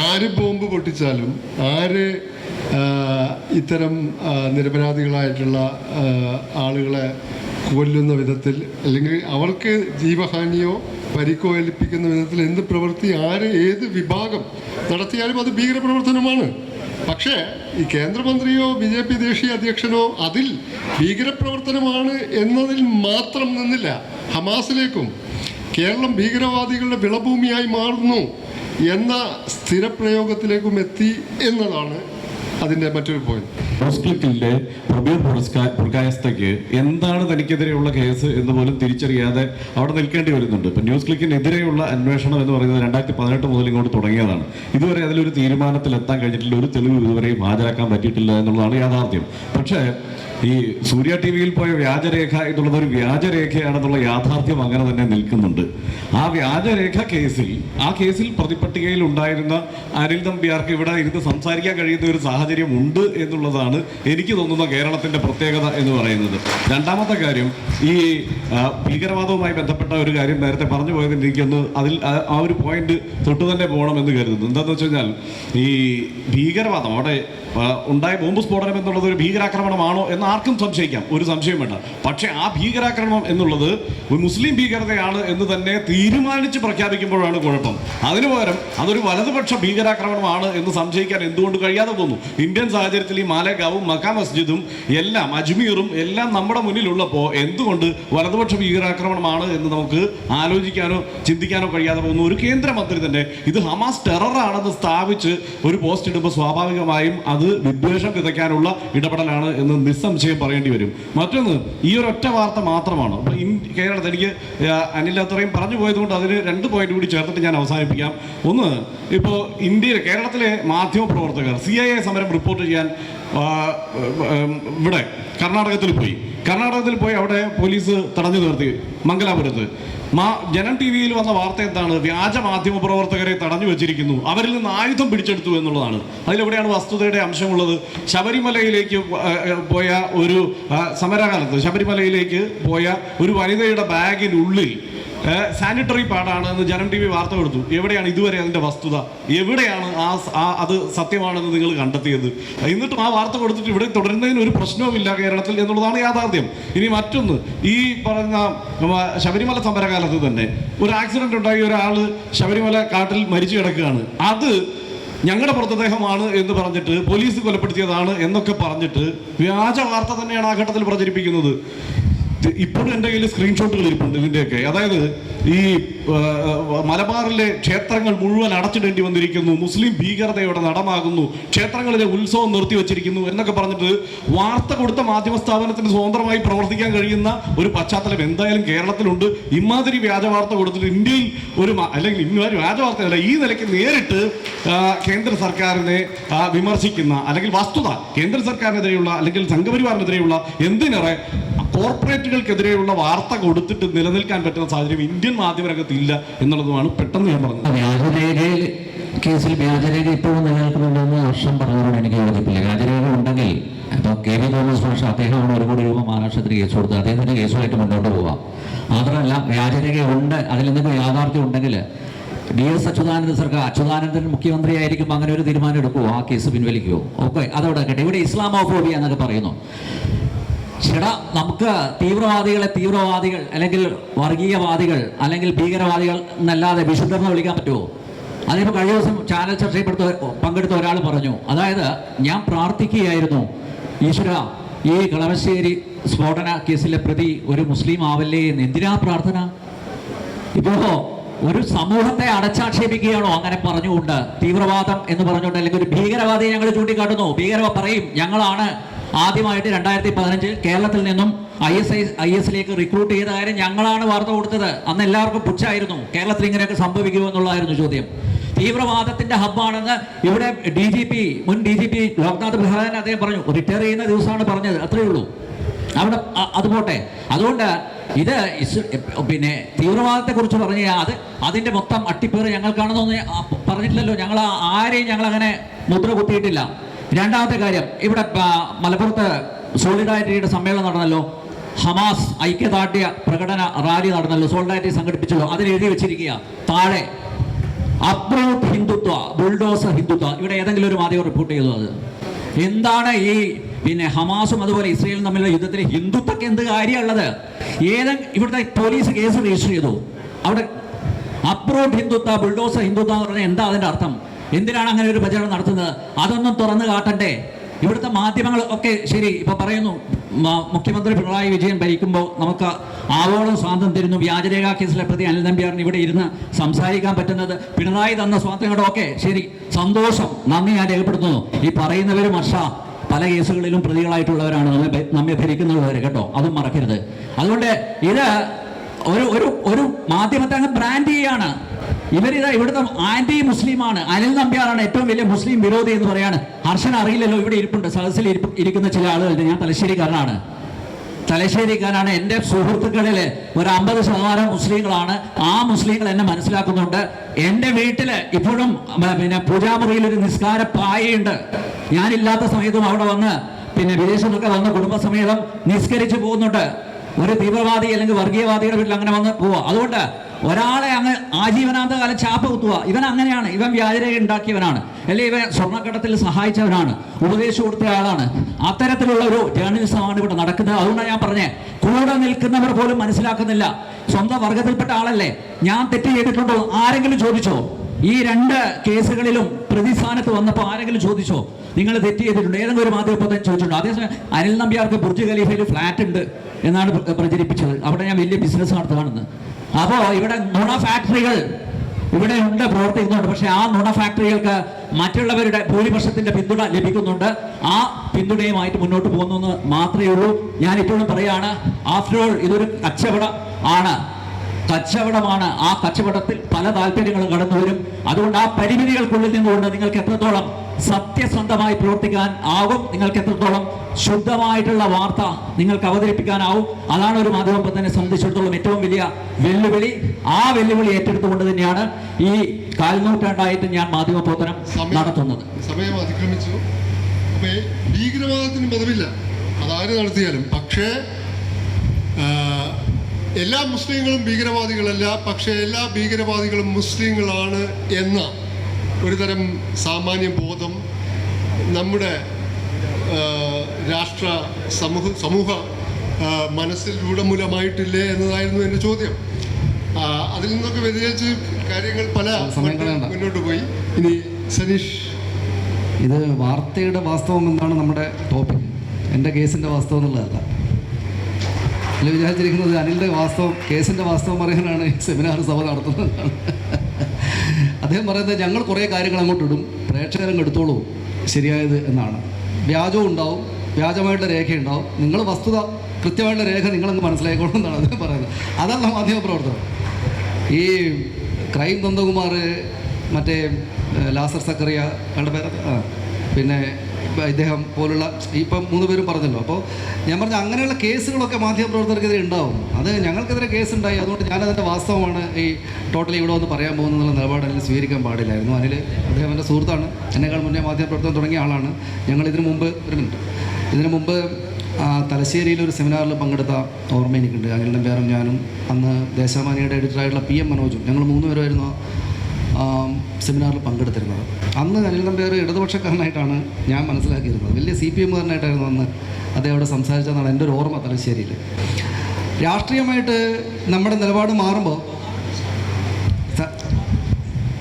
ആര് ബോംബ് പൊട്ടിച്ചാലും ആര് ഇത്തരം നിരപരാധികളായിട്ടുള്ള ആളുകളെ കൊല്ലുന്ന വിധത്തിൽ അല്ലെങ്കിൽ അവർക്ക് ജീവഹാനിയോ പരിക്കോ ഏൽപ്പിക്കുന്ന വിധത്തിൽ എന്ത് പ്രവൃത്തി ആര് ഏത് വിഭാഗം നടത്തിയാലും അത് ഭീകരപ്രവർത്തനമാണ്. പക്ഷേ ഈ കേന്ദ്രമന്ത്രിയോ ബി ജെ പി ദേശീയ അധ്യക്ഷനോ അതിൽ ഭീകരപ്രവർത്തനമാണ് എന്നതിൽ മാത്രം നിന്നില്ല. ഹമാസിലേക്കും കേരളം ഭീകരവാദികളുടെ വിളഭൂമിയായി മാറുന്നു എന്ന സ്ഥിരപ്രയോഗത്തിലേക്കും എത്തി എന്നതാണ് അതിന്റെ മറ്റൊരു പോയിന്റ് ന്യൂസ് ക്ലിക്കിലെ പ്രബീർ പുരസ്കാർ എന്താണ് തനിക്കെതിരെയുള്ള കേസ് എന്ന് പോലും തിരിച്ചറിയാതെ അവിടെ നിൽക്കേണ്ടി വരുന്നുണ്ട്. ഇപ്പം ന്യൂസ് ക്ലിക്കിനെതിരെയുള്ള അന്വേഷണം എന്ന് പറയുന്നത് രണ്ടായിരത്തി പതിനെട്ട് മുതൽ ഇങ്ങോട്ട് തുടങ്ങിയതാണ്. ഇതുവരെ അതിലൊരു തീരുമാനത്തിൽ എത്താൻ കഴിഞ്ഞിട്ടില്ല ഒരു തെളിവ് ഇതുവരെയും ഹാജരാക്കാൻ പറ്റിയിട്ടില്ല എന്നുള്ളതാണ് യാഥാർത്ഥ്യം. പക്ഷേ ഈ സൂര്യ ടി വിയിൽ പോയ വ്യാജരേഖ എന്നുള്ളത് ഒരു വ്യാജരേഖയാണെന്നുള്ള യാഥാർത്ഥ്യം അങ്ങനെ തന്നെ നിൽക്കുന്നുണ്ട്. ആ വ്യാജരേഖ കേസിൽ ആ കേസിൽ പ്രതിപട്ടികയിൽ ഉണ്ടായിരുന്ന അനിൽ നമ്പ്യാർക്ക് ഇവിടെ ഇരുന്ന് സംസാരിക്കാൻ കഴിയുന്ന ഒരു സാഹചര്യം ഉണ്ട് എന്നുള്ളതാണ് എനിക്ക് തോന്നുന്ന കേരളത്തിന്റെ പ്രത്യേകത എന്ന് പറയുന്നത്. രണ്ടാമത്തെ കാര്യം ഈ ഭീകരവാദവുമായി ബന്ധപ്പെട്ട ഒരു കാര്യം നേരത്തെ പറഞ്ഞു പോയത് എനിക്കൊന്ന് അതിൽ ആ- ഒരു പോയിന്റ് തൊട്ട് തന്നെ പോകണമെന്ന് കരുതുന്നു. എന്താണെന്ന് വെച്ച് കഴിഞ്ഞാൽ ഈ ഭീകരവാദം അവിടെ ഉണ്ടായ ബോംബ് സ്ഫോടനം എന്നുള്ളത് ഒരു ഭീകരാക്രമണമാണോ എന്ന് ആർക്കും സംശയിക്കാം. ഒരു സംശയം വേണ്ട. പക്ഷേ ആ ഭീകരാക്രമണം എന്നുള്ളത് ഒരു മുസ്ലിം ഭീകരതയാണ് എന്ന് തന്നെ തീരുമാനിച്ച് പ്രഖ്യാപിക്കുമ്പോഴാണ് കുഴപ്പം. അതിനു പകരം അതൊരു വലതുപക്ഷ ഭീകരാക്രമണമാണ് എന്ന് സംശയിക്കാൻ എന്തുകൊണ്ട് കഴിയാതെ പോകുന്നു? ഇന്ത്യൻ സാഹചര്യത്തിൽ ഈ മാലേഗാവും മക്ക മസ്ജിദും എല്ലാം അജ്മീറും എല്ലാം നമ്മുടെ മുന്നിലുള്ളപ്പോൾ എന്തുകൊണ്ട് വലതുപക്ഷ ഭീകരാക്രമണമാണ് എന്ന് നമുക്ക് ആലോചിക്കാനോ ചിന്തിക്കാനോ കഴിയാതെ പോകുന്നു? ഒരു കേന്ദ്രമന്ത്രി തന്നെ ഇത് ഹമാസ് ടെററാണെന്ന് സ്ഥാപിച്ച് ഒരു പോസ്റ്റ് ഇടുമ്പോൾ സ്വാഭാവികമായും അത് വിദ്വേഷം വിതയ്ക്കാനുള്ള ഇടപെടലാണ് എന്ന് നിസ്സംശയം പറയേണ്ടി വരും. മറ്റൊന്ന് ഈ ഒരു ഒറ്റ വാർത്ത മാത്രമാണ്. കേരളത്തിൽ എനിക്ക് അനില്ലാത്തറയും പറഞ്ഞു പോയതുകൊണ്ട് അതിന് രണ്ട് പോയിന്റ് കൂടി ചേർത്തിട്ട് ഞാൻ അവസാനിപ്പിക്കാം. ഒന്ന് ഇപ്പോൾ ഇന്ത്യയിൽ കേരളത്തിലെ മാധ്യമ പ്രവർത്തകർ സി ഐ എ സമരം റിപ്പോർട്ട് ചെയ്യാൻ ഇവിടെ കർണാടകത്തിൽ പോയി. കർണാടകത്തിൽ പോയി അവിടെ പോലീസ് തടഞ്ഞു നിർത്തി മംഗലാപുരത്ത്. മാ ജനം ടി വിയിൽ വന്ന വാർത്ത എന്താണ്? വ്യാജ മാധ്യമ പ്രവർത്തകരെ തടഞ്ഞു വെച്ചിരിക്കുന്നു. അവരിൽ നിന്ന് ആയുധം പിടിച്ചെടുത്തു എന്നുള്ളതാണ്. അതിലെവിടെയാണ് വസ്തുതയുടെ അംശമുള്ളത്? ശബരിമലയിലേക്ക് പോയ ഒരു സമരകാലത്ത് ശബരിമലയിലേക്ക് പോയ ഒരു വനിതയുടെ ബാഗിനുള്ളിൽ സാനിറ്ററി പാഡാണ് എന്ന് ജനം ടി വി വാർത്ത കൊടുത്തു. എവിടെയാണ് ഇതുവരെ അതിന്റെ വസ്തുത? എവിടെയാണ് ആ അത് സത്യമാണെന്ന് നിങ്ങൾ കണ്ടെത്തിയത്? എന്നിട്ടും ആ വാർത്ത കൊടുത്തിട്ട് ഇവിടെ തുടരുന്നതിന് ഒരു പ്രശ്നവുമില്ല കേരളത്തിൽ എന്നുള്ളതാണ് യാഥാർത്ഥ്യം. ഇനി മറ്റൊന്ന് ഈ പറഞ്ഞ ശബരിമല സമരകാലത്ത് തന്നെ ഒരു ആക്സിഡന്റ് ഉണ്ടായി ഒരാൾ ശബരിമല കാട്ടിൽ മരിച്ചു കിടക്കുകയാണ്. അത് ഞങ്ങളുടെ മൃതദേഹമാണ് എന്ന് പറഞ്ഞിട്ട് പോലീസ് കൊലപ്പെടുത്തിയതാണ് എന്നൊക്കെ പറഞ്ഞിട്ട് വ്യാജ വാർത്ത തന്നെയാണ് ആ ഘട്ടത്തിൽ പ്രചരിപ്പിക്കുന്നത്. ഇപ്പോഴും എന്റെ കയ്യിൽ സ്ക്രീൻഷോട്ടുകൾ ഇരിപ്പുണ്ട് ഇതിന്റെയൊക്കെ. അതായത് ഈ മലബാറിലെ ക്ഷേത്രങ്ങൾ മുഴുവൻ അടച്ചിടേണ്ടി വന്നിരിക്കുന്നു. മുസ്ലിം ഭീകരതയുടെ നടമാകുന്നു. ക്ഷേത്രങ്ങളിലെ ഉത്സവം നിർത്തിവെച്ചിരിക്കുന്നു എന്നൊക്കെ പറഞ്ഞിട്ട് വാർത്ത കൊടുത്ത മാധ്യമ സ്ഥാപനത്തിന് സ്വതന്ത്രമായി പ്രവർത്തിക്കാൻ കഴിയുന്ന ഒരു പശ്ചാത്തലം എന്തായാലും കേരളത്തിലുണ്ട്. ഇമാതിരി വ്യാജ വാർത്ത കൊടുത്തിട്ട് ഇന്ത്യയിൽ ഒരു അല്ലെങ്കിൽ ഇമാതിരി വ്യാജ വാർത്തയല്ല ഈ നിലയ്ക്ക് നേരിട്ട് കേന്ദ്ര സർക്കാരിനെ വിമർശിക്കുന്ന അല്ലെങ്കിൽ വസ്തുത കേന്ദ്ര സർക്കാരിനെതിരെയുള്ള അല്ലെങ്കിൽ സംഘപരിവാറിനെതിരെയുള്ള എന്തിനേറെ കോർപ്പറേറ്റുകൾക്കെതിരെയുള്ള വാർത്ത കൊടുത്തിട്ട് നിലനിൽക്കാൻ പറ്റുന്ന സാഹചര്യം ഇന്ത്യൻ മാധ്യമരംഗത്ത് ഇല്ല എന്നുള്ളതുമാണ് പെട്ടെന്ന് ഞാൻ പറഞ്ഞത്. വ്യാജരേഖയിൽ കേസിൽ വ്യാജരേഖ ഇപ്പോഴും നിലനിൽക്കുന്നുണ്ടെന്ന് ഹർഷം പറഞ്ഞതോട് എനിക്ക് യോജിപ്പില്ല. വ്യാജരേഖ ഉണ്ടെങ്കിൽ ഇപ്പോൾ കെ വി തോമസ് മാഷ അദ്ദേഹമാണ് ഒരു കോടി രൂപ മഹാരാഷ്ട്രത്തിന് കേസ് കൊടുത്തത്. അദ്ദേഹത്തിന്റെ കേസുമായിട്ട് മുന്നോട്ട് പോവാം. മാത്രമല്ല വ്യാജരേഖ ഉണ്ട് അതിൽ എന്തെങ്കിലും യാഥാർത്ഥ്യം ഉണ്ടെങ്കിൽ ഡി എസ് അച്യുതാനന്ദ സർക്കാർ അച്യുതാനന്ദൻ മുഖ്യമന്ത്രിയായിരിക്കും അങ്ങനെ ഒരു തീരുമാനം എടുക്കുമോ ആ കേസ് പിൻവലിക്കുമോ ഓക്കെ അതവിടെ കേട്ടെ ഇവിടെ ഇസ്ലാമോഫോബിയ എന്നൊക്കെ പറയുന്നു. ചേടാ നമുക്ക് തീവ്രവാദികളെ തീവ്രവാദികൾ അല്ലെങ്കിൽ വർഗീയവാദികൾ അല്ലെങ്കിൽ ഭീകരവാദികൾ എന്നല്ലാതെ വിശുദ്ധർന്ന് വിളിക്കാൻ പറ്റുമോ? അതിപ്പോൾ കഴിഞ്ഞ ദിവസം ചാനൽ ചർച്ചയിൽപ്പെടുത്ത പങ്കെടുത്ത ഒരാൾ പറഞ്ഞു അതായത് ഞാൻ പ്രാർത്ഥിക്കുകയായിരുന്നു ഈശ്വര ഈ കളമശ്ശേരി സ്ഫോടന കേസിലെ പ്രതി ഒരു മുസ്ലിം ആവല്ലേ എന്ന്. എന്തിനാ പ്രാർത്ഥന? ഇപ്പോ ഒരു സമൂഹത്തെ അടച്ചാക്ഷേപിക്കുകയാണോ അങ്ങനെ പറഞ്ഞുകൊണ്ട് തീവ്രവാദം എന്ന് പറഞ്ഞുകൊണ്ട് അല്ലെങ്കിൽ ഒരു ഭീകരവാദിയെ ഞങ്ങൾ ചൂണ്ടിക്കാട്ടുന്നു? ഭീകരവ പറയും ഞങ്ങളാണ് ആദ്യമായിട്ട് രണ്ടായിരത്തി പതിനഞ്ചിൽ കേരളത്തിൽ നിന്നും ഐ എസ് ഐ ഐ എസിലേക്ക് റിക്രൂട്ട് ചെയ്ത കാര്യം ഞങ്ങളാണ് വാർത്ത കൊടുത്തത്. അന്ന് എല്ലാവർക്കും പുച്ഛായിരുന്നു കേരളത്തിൽ ഇങ്ങനെയൊക്കെ സംഭവിക്കുമോ എന്നുള്ളതായിരുന്നു ചോദ്യം. തീവ്രവാദത്തിന്റെ ഹബ്ബാണെന്ന് ഇവിടെ ഡി ജി പി മുൻ D G P Loknath Behera അദ്ദേഹം പറഞ്ഞു. റിട്ടയർ ചെയ്യുന്ന ദിവസമാണ് പറഞ്ഞത്. അത്രയേ ഉള്ളൂ. അവിടെ അ- അത് പോട്ടെ. അതുകൊണ്ട് ഇത് പിന്നെ തീവ്രവാദത്തെ കുറിച്ച് പറഞ്ഞു അത് അതിന്റെ മൊത്തം അട്ടിപ്പേറ് ഞങ്ങൾക്കാണെന്നൊന്നും പറഞ്ഞിട്ടില്ലല്ലോ. ഞങ്ങൾ ആരെയും ഞങ്ങൾ അങ്ങനെ മുദ്ര കുത്തിയിട്ടില്ല. രണ്ടാമത്തെ കാര്യം ഇവിടെ മലപ്പുറത്ത് സോളിഡാരിറ്റിയുടെ സമ്മേളനം നടന്നല്ലോ. ഹമാസ് ഐക്യദാർഢ്യ പ്രകടന റാലി നടന്നല്ലോ സോളിഡാരിറ്റി സംഘടിപ്പിച്ചല്ലോ. അതിൽ എഴുതി വെച്ചിരിക്കുക താഴെ അപ്രൂവ് ഹിന്ദുത്വ ബുൾഡോസർ ഹിന്ദുത്വ. ഇവിടെ ഏതെങ്കിലും ഒരു മാധ്യമം റിപ്പോർട്ട് ചെയ്തു അത്? എന്താണ് ഈ പിന്നെ ഹമാസും അതുപോലെ ഇസ്രയേലും തമ്മിലുള്ള യുദ്ധത്തിൽ ഹിന്ദുത്വക്ക് എന്ത് കാര്യമുള്ളത്? ഏതെ ഇവിടുത്തെ പോലീസ് കേസ് രജിസ്റ്റർ ചെയ്തു. അവിടെ അപ്രൂവ് ഹിന്ദുത്വ ബുൾഡോസർ ഹിന്ദുത്വ എന്ന് പറഞ്ഞാൽ എന്താ അതിന്റെ അർത്ഥം? എന്തിനാണ് അങ്ങനെ ഒരു പ്രചരണം നടത്തുന്നത്? അതൊന്നും തുറന്നു കാട്ടണ്ടേ. ഇവിടുത്തെ മാധ്യമങ്ങൾ ഒക്കെ ശരി ഇപ്പൊ പറയുന്നു മുഖ്യമന്ത്രി പിണറായി വിജയൻ ഭരിക്കുമ്പോൾ നമുക്ക് ആവോളം സ്വാതന്ത്ര്യം തരുന്നു. വ്യാജരേഖാ കേസിലെ പ്രതി അനിൽ നമ്പ്യാറിന് ഇവിടെ ഇരുന്ന് സംസാരിക്കാൻ പറ്റുന്നത് പിണറായി തന്ന സ്വാതന്ത്ര്യം ഓക്കെ ശരി സന്തോഷം നന്ദി ഞാൻ രേഖപ്പെടുത്തുന്നു. ഈ പറയുന്നവരും വർഷ പല കേസുകളിലും പ്രതികളായിട്ടുള്ളവരാണ് നമ്മെ നമ്മെ ഭരിക്കുന്നവർ കേട്ടോ അതും മറക്കരുത്. അതുകൊണ്ട് ഇത് ഒരു ഒരു ഒരു മാധ്യമത്തെ അങ്ങ് ബ്രാൻഡ് ചെയ്യാണ്. ഇവരിതാ ഇവിടുത്തെ ആന്റി മുസ്ലിമാണ്. അനിൽ നമ്പ്യാറാണ് ഏറ്റവും വലിയ മുസ്ലിം വിരോധി എന്ന് പറയാണ്. ഹർഷൻ അറിയില്ലല്ലോ ഇവിടെ ഇരിപ്പുണ്ട്. സദസ്സിൽ ഇരിക്കുന്ന ചില ആളുകളുണ്ട് ഞാൻ തലശ്ശേരിക്കാരനാണ്. തലശ്ശേരിക്കാരാണ് എന്റെ സുഹൃത്തുക്കളിൽ ഒരു അമ്പത് ശതമാനം മുസ്ലിങ്ങളാണ്. ആ മുസ്ലിങ്ങൾ എന്നെ മനസ്സിലാക്കുന്നുണ്ട്. എന്റെ വീട്ടിൽ ഇപ്പോഴും പിന്നെ പൂജാമുറിയിൽ ഒരു നിസ്കാര പായയുണ്ട്. ഞാനില്ലാത്ത സമയത്തും അവിടെ വന്ന് പിന്നെ വിദേശത്തൊക്കെ വന്ന് കുടുംബസമേതം നിസ്കരിച്ചു പോകുന്നുണ്ട്. ഒരു തീവ്രവാദി അല്ലെങ്കിൽ വർഗീയവാദിയുടെ വീട്ടിൽ അങ്ങനെ വന്ന് പോവാ. അതുകൊണ്ട് ഒരാളെ അങ്ങ് ആജീവനാന്ത കാലം ചാപ്പ കുത്തുക. ഇവൻ അങ്ങനെയാണ്. ഇവൻ വ്യാജരേഖ ഉണ്ടാക്കിയവനാണ്. അല്ലെ ഇവൻ സ്വർണക്കടത്തിൽ സഹായിച്ചവനാണ്. ഉപദേശം കൊടുത്ത ആളാണ്. അത്തരത്തിലുള്ള ഒരു ജേർണലിസമാണ് ഇവിടെ നടക്കുന്നത്. അതുകൊണ്ടാണ് ഞാൻ പറഞ്ഞത് കൂടെ നിൽക്കുന്നവർ പോലും മനസ്സിലാക്കുന്നില്ല. സ്വന്തം വർഗത്തിൽപ്പെട്ട ആളല്ലേ? ഞാൻ തെറ്റ് ചെയ്തിട്ടുണ്ടോ? ആരെങ്കിലും ചോദിച്ചോ? ഈ രണ്ട് കേസുകളിലും പ്രതിസ്ഥാനത്ത് വന്നപ്പോൾ ആരെങ്കിലും ചോദിച്ചോ? നിങ്ങൾ തെറ്റ് ചെയ്തിട്ടുണ്ട്. ഏതെങ്കിലും ഒരു മാധ്യമപ്രവർത്തകൻ ചോദിച്ചിട്ടുണ്ടോ? അതേസമയം അനിൽ നമ്പ്യാർക്ക് ബുർജ് ഖലീഫയിൽ ഫ്ലാറ്റ് ഉണ്ട് എന്നാണ് പ്ര- പ്രചരിപ്പിച്ചത്. അവിടെ ഞാൻ വലിയ ബിസിനസ് നടത്തുകയാണെന്ന് അപ്പോൾ ഇവിടെ നുണ ഫാക്ടറികൾ ഇവിടെ ഉണ്ട് പ്രവർത്തിക്കുന്നുണ്ട്. പക്ഷെ ആ നുണ ഫാക്ടറികൾക്ക് മറ്റുള്ളവരുടെ ഭൂരിപക്ഷത്തിന്റെ പിന്തുണ ലഭിക്കുന്നുണ്ട്. ആ പിന്തുണയുമായിട്ട് മുന്നോട്ട് പോകുന്നു എന്ന് മാത്രമേ ഉള്ളൂ. ഞാൻ ഇപ്പോഴും പറയാണ് ആഫ്റ്റർ ഓൾ ഇതൊരു കച്ചവട ആണ്. കച്ചവടമാണ്. ആ കച്ചവടത്തിൽ പല താല്പര്യങ്ങളും കടന്നു വരും. അതുകൊണ്ട് ആ പരിമിതികൾക്കുള്ളിൽ നിന്നുകൊണ്ട് നിങ്ങൾക്ക് എത്രത്തോളം സത്യസന്ധമായി പ്രവർത്തിക്കാൻ ആകും നിങ്ങൾക്ക് എത്രത്തോളം ശുദ്ധമായിട്ടുള്ള വാർത്ത നിങ്ങൾക്ക് അവതരിപ്പിക്കാനാവും അതാണ് ഒരു മാധ്യമപ്രവർത്തനെ സംബന്ധിച്ചിടത്തോളം ഏറ്റവും വലിയ വെല്ലുവിളി. ആ വെല്ലുവിളി ഏറ്റെടുത്തുകൊണ്ട് തന്നെയാണ് ഈ കാൽനൂറ്റാണ്ടായിട്ട് ഞാൻ മാധ്യമപ്രവർത്തനം പ്രവർത്തനം നടത്തുന്നത്. സമയം അതിക്രമിച്ചു. ഭീകരവാദത്തിന് പദവില്ല അതാര് നടത്തിയാലും. പക്ഷേ എല്ലാ മുസ്ലിങ്ങളും ഭീകരവാദികളല്ല പക്ഷേ എല്ലാ ഭീകരവാദികളും മുസ്ലിങ്ങളാണ് എന്ന ഒരുതരം സാമാന്യ ബോധം നമ്മുടെ രാഷ്ട്ര സമൂഹ സമൂഹ മനസ്സിൽ രൂഢമൂലമായിട്ടില്ലേ എന്നതായിരുന്നു എന്റെ ചോദ്യം. അതിൽ നിന്നൊക്കെ വ്യതിചലിച്ച് കാര്യങ്ങൾ പല മുന്നോട്ട് പോയി. ഇനി സനീഷ്. ഇത് വാർത്തയുടെ വാസ്തവം എന്നാണ് നമ്മുടെ ടോപ്പിക് എന്റെ കേസിന്റെ വാസ്തവം എന്നുള്ളതല്ല. അല്ല വിചാരിച്ചിരിക്കുന്നത് അനിലിന്റെ വാസ്തവം കേസിന്റെ വാസ്തവം പറയാനാണ് ഈ സെമിനാർ സഭ നടത്തുന്നത്. അദ്ദേഹം പറയുന്നത് ഞങ്ങൾ കുറേ കാര്യങ്ങൾ അങ്ങോട്ട് ഇടും പ്രേക്ഷകരങ്ങ് എടുത്തോളൂ ശരിയായത് എന്നാണ്. വ്യാജവും ഉണ്ടാവും വ്യാജമായിട്ടുള്ള രേഖയുണ്ടാവും നിങ്ങൾ വസ്തുത കൃത്യമായിട്ടുള്ള രേഖ നിങ്ങളങ്ങ് മനസ്സിലാക്കിക്കോളും എന്നാണ് അദ്ദേഹം പറയുന്നത്. അതല്ല മാധ്യമപ്രവർത്തനം. ഈ ക്രൈം നന്ദകുമാർ മറ്റേ ലാസർ സക്കറിയ അയാളുടെ പേര് പിന്നെ ഇദ്ദേഹം പോലുള്ള ഇപ്പം മൂന്ന് പേരും പറഞ്ഞല്ലോ. അപ്പോൾ ഞാൻ പറഞ്ഞ അങ്ങനെയുള്ള കേസുകളൊക്കെ മാധ്യമപ്രവർത്തകർക്കെതിരെ ഉണ്ടാവും. അത് ഞങ്ങൾക്കെതിരെ കേസുണ്ടായി. അതുകൊണ്ട് ഞാനതിന്റെ വാസ്തവമാണ് ഈ ടോട്ടലി ഇവിടെ വന്ന് പറയാൻ പോകുന്നുള്ള നിലപാട് അതിൽ സ്വീകരിക്കാൻ പാടില്ലായിരുന്നു. അതിൽ അദ്ദേഹം എന്റെ സുഹൃത്താണ്. എന്നെക്കാൾ മുന്നേ മാധ്യമപ്രവർത്തനം തുടങ്ങിയ ആളാണ്. ഞങ്ങൾ ഇതിനു മുമ്പ് ഒരു മിനിറ്റ്. ഇതിനു മുമ്പ് തലശ്ശേരിയിൽ ഒരു സെമിനാറിൽ പങ്കെടുത്ത ഓർമ്മ എനിക്കുണ്ട്. അനിൽ നമ്പ്യാറും ഞാനും അന്ന് ദേശാമാനിയുടെ എഡിറ്ററായിട്ടുള്ള പി എം മനോജും ഞങ്ങൾ മൂന്നുപേരുമായിരുന്നു സെമിനാറിൽ പങ്കെടുത്തിരുന്നത്. അന്ന് അനിൽ നമ്പ്യാർ ഇടതുപക്ഷക്കാരനായിട്ടാണ് ഞാൻ മനസ്സിലാക്കിയിരുന്നത്. വലിയ സി പി എമ്മുകാരനായിട്ടായിരുന്നു അന്ന് അദ്ദേഹം അവിടെ സംസാരിച്ചതെന്നാണ് എന്റെ ഒരു ഓർമ്മ തലശ്ശേരിയിൽ. രാഷ്ട്രീയമായിട്ട് നമ്മുടെ നിലപാട് മാറുമ്പോൾ അല്ല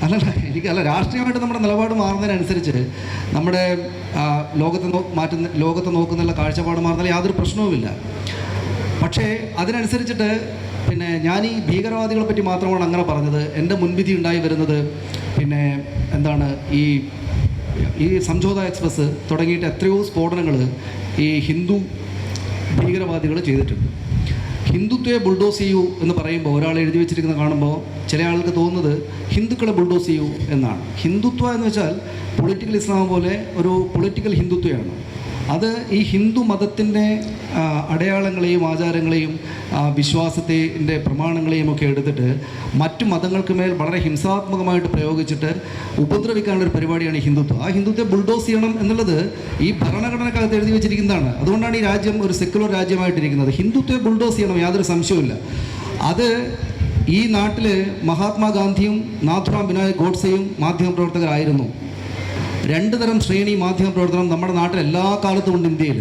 അല്ലല്ല എനിക്കല്ല രാഷ്ട്രീയമായിട്ട് നമ്മുടെ നിലപാട് മാറുന്നതിനനുസരിച്ച് നമ്മുടെ ലോകത്തെ നോ മാറ്റുന്ന ലോകത്തെ നോക്കുന്നുള്ള കാഴ്ചപ്പാട് മാറുന്നതിൽ യാതൊരു പ്രശ്നവുമില്ല. പക്ഷേ അതിനനുസരിച്ചിട്ട് പിന്നെ ഞാൻ ഈ ഭീകരവാദികളെ പറ്റി മാത്രമാണ് അങ്ങനെ പറഞ്ഞത്. എന്റെ മുൻവിധി ഉണ്ടായി വരുന്നത് പിന്നെ എന്താണ് ഈ ഈ സംജോത എക്സ്പ്രസ് തുടങ്ങിയിട്ട് എത്രയോ സ്ഫോടനങ്ങൾ ഈ ഹിന്ദു ഭീകരവാദികൾ ചെയ്തിട്ടുണ്ട്. ഹിന്ദുത്വയെ ബുൾഡോസ് ചെയ്യൂ എന്ന് പറയുമ്പോൾ ഒരാൾ എഴുതി വെച്ചിരിക്കുന്ന കാണുമ്പോൾ ചില ആൾക്ക് തോന്നുന്നത് ഹിന്ദുക്കളെ ബുൾഡോസ് ചെയ്യൂ എന്നാണ്. ഹിന്ദുത്വ എന്ന് വെച്ചാൽ പൊളിറ്റിക്കൽ ഇസ്ലാം പോലെ ഒരു പൊളിറ്റിക്കൽ ഹിന്ദുത്വയാണ്. അത് ഈ ഹിന്ദു മതത്തിന്റെ അടയാളങ്ങളെയും ആചാരങ്ങളെയും വിശ്വാസത്തിന്റെ പ്രമാണങ്ങളെയും ഒക്കെ എടുത്തിട്ട് മറ്റു മതങ്ങൾക്ക് മേൽ വളരെ ഹിംസാത്മകമായിട്ട് പ്രയോഗിച്ചിട്ട് ഉപദ്രവിക്കാനുള്ള ഒരു പരിപാടിയാണ് ഈ ഹിന്ദുത്വം. ആ ഹിന്ദുത്വത്തെ ബുൾഡോസ് ചെയ്യണം എന്നുള്ളത് ഈ ഭരണഘടനക്കകത്ത് എഴുതി വെച്ചിരിക്കുന്നതാണ്. അതുകൊണ്ടാണ് ഈ രാജ്യം ഒരു സെക്കുലർ രാജ്യമായിട്ടിരിക്കുന്നത്. ഹിന്ദുത്വത്തെ ബുൾഡോസ് ചെയ്യണം യാതൊരു സംശയവുമില്ല. അത് ഈ നാട്ടിൽ മഹാത്മാഗാന്ധിയും നാഥുറാം വിനായക് ഗോഡ്സെയും മാധ്യമപ്രവർത്തകരായിരുന്നു. രണ്ട് തരം ശ്രേണി മാധ്യമ പ്രവർത്തനം നമ്മുടെ നാട്ടിൽ എല്ലാ കാലത്തും ഉണ്ട് ഇന്ത്യയിൽ.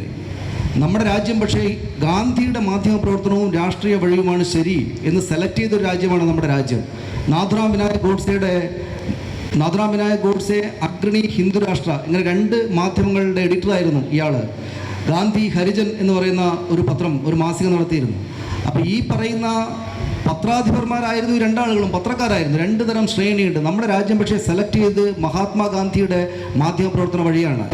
നമ്മുടെ രാജ്യം പക്ഷേ ഗാന്ധിയുടെ മാധ്യമ പ്രവർത്തനവും രാഷ്ട്രീയ വഴിയുമാണ് ശരി എന്ന് സെലക്ട് ചെയ്തൊരു രാജ്യമാണ് നമ്മുടെ രാജ്യം. നാഥുറാം വിനായക് ഗോഡ്സെയുടെ നാഥുറാം വിനായക് ഗോഡ്സെ അഗ്രണി ഹിന്ദു രാഷ്ട്ര ഇങ്ങനെ രണ്ട് മാധ്യമങ്ങളുടെ എഡിറ്ററായിരുന്നു ഇയാൾ ഗാന്ധി ഹരിജൻ എന്ന് പറയുന്ന ഒരു പത്രം ഒരു മാസിക നടത്തിയിരുന്നു. അപ്പോൾ ഈ പറയുന്ന പത്രാധിപന്മാരായിരുന്നു ഈ രണ്ടാളുകളും പത്രക്കാരായിരുന്നു. രണ്ട് തരം ശ്രേണിയുണ്ട്. നമ്മുടെ രാജ്യം പക്ഷേ സെലക്ട് ചെയ്ത് മഹാത്മാഗാന്ധിയുടെ മാധ്യമപ്രവർത്തന വഴിയാണ്.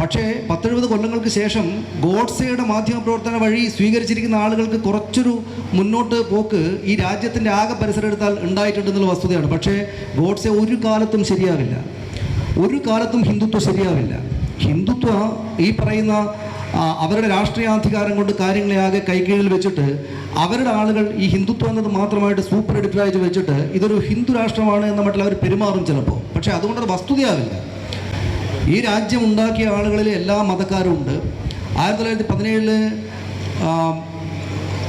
പക്ഷേ പത്തെഴുപത് കൊല്ലങ്ങൾക്ക് ശേഷം ഗോഡ്സെയുടെ മാധ്യമപ്രവർത്തന വഴി സ്വീകരിച്ചിരിക്കുന്ന ആളുകൾക്ക് കുറച്ചൊരു മുന്നോട്ട് പോക്ക് ഈ രാജ്യത്തിന്റെ ആകെ പരിസരം എടുത്താൽ ഉണ്ടായിട്ടുണ്ടെന്നുള്ള വസ്തുതയാണ്. പക്ഷേ ഗോഡ്സെ ഒരു കാലത്തും ശരിയാവില്ല. ഒരു കാലത്തും ഹിന്ദുത്വം ശരിയാവില്ല. ഹിന്ദുത്വ ഈ പറയുന്ന അവരുടെ രാഷ്ട്രീയാധികാരം കൊണ്ട് കാര്യങ്ങളെ ആകെ കൈകീഴിൽ വെച്ചിട്ട് അവരുടെ ആളുകൾ ഈ ഹിന്ദുത്വം എന്നത് മാത്രമായിട്ട് സൂപ്പർ എഡിറ്ററായിട്ട് വെച്ചിട്ട് ഇതൊരു ഹിന്ദു രാഷ്ട്രമാണ് എന്ന മട്ടിൽ അവർ പെരുമാറും ചിലപ്പോൾ പക്ഷേ അതുകൊണ്ടത് വസ്തുതയാവില്ല. ഈ രാജ്യം ഉണ്ടാക്കിയ ആളുകളിൽ എല്ലാ മതക്കാരും ഉണ്ട്. ആയിരത്തി തൊള്ളായിരത്തി പതിനേഴിൽ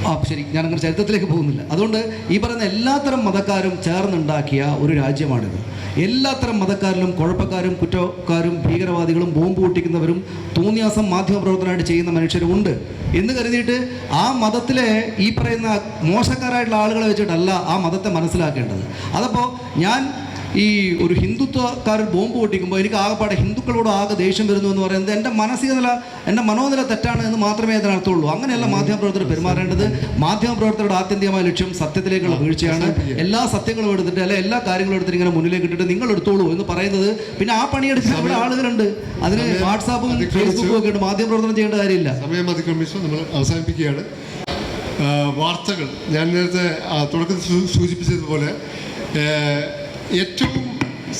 ആ ശരി ഞാനങ്ങനെ ചരിത്രത്തിലേക്ക് പോകുന്നില്ല. അതുകൊണ്ട് ഈ പറയുന്ന എല്ലാത്തരം മതക്കാരും ചേർന്നുണ്ടാക്കിയ ഒരു രാജ്യമാണിത്. എല്ലാത്തരം മതക്കാരിലും കുഴപ്പക്കാരും കുറ്റക്കാരും ഭീകരവാദികളും ബോംബ് പൊട്ടിക്കുന്നവരും തോന്നിയാസം മാധ്യമപ്രവർത്തനമായിട്ട് ചെയ്യുന്ന മനുഷ്യരും ഉണ്ട് എന്ന് കരുതിയിട്ട് ആ മതത്തിലെ ഈ പറയുന്ന മോശക്കാരായിട്ടുള്ള ആളുകളെ വെച്ചിട്ടല്ല ആ മതത്തെ മനസ്സിലാക്കേണ്ടത്. അതപ്പോൾ ഞാൻ ഈ ഒരു ഹിന്ദുത്വക്കാർ ബോംബ് പൊട്ടിക്കുമ്പോൾ എനിക്ക് ആകെപ്പാടെ ഹിന്ദുക്കളോട് ആകെ ദേഷ്യം വരുന്നു എന്ന് പറയുന്നത് എന്റെ മാനസിക നില എന്റെ മനോനില തെറ്റാണ് എന്ന് മാത്രമേ അതിനർത്ഥമുള്ളൂ അങ്ങനെയല്ല മാധ്യമപ്രവർത്തകർ പെരുമാറേണ്ടത്. മാധ്യമപ്രവർത്തകരുടെ ആത്യന്തികമായ ലക്ഷ്യം സത്യത്തിലേക്കുള്ള വീഴ്ചയാണ്. എല്ലാ സത്യങ്ങളും എടുത്തിട്ട് അല്ലെ എല്ലാ കാര്യങ്ങളും എടുത്തിട്ട് ഇങ്ങനെ മുന്നിലേക്ക് ഇട്ടിട്ട് നിങ്ങൾ എടുത്തോളൂ എന്ന് പറയുന്നത്. പിന്നെ ആ പണിയെടുത്ത് ഇവിടെ ആളുകളുണ്ട്. അതിന് വാട്സാപ്പും ഫേസ്ബുക്കും ഒക്കെ ഉണ്ട്. മാധ്യമപ്രവർത്തനം ചെയ്യേണ്ട കാര്യമില്ല. സമയം അതിക്രമിച്ചു. നമ്മൾ അവസാനിപ്പിക്കുകയാണ്. വാർത്തകൾ. ഞാൻ നേരത്തെ തുടക്കത്തിൽ സൂചിപ്പിച്ചതുപോലെ ഏറ്റവും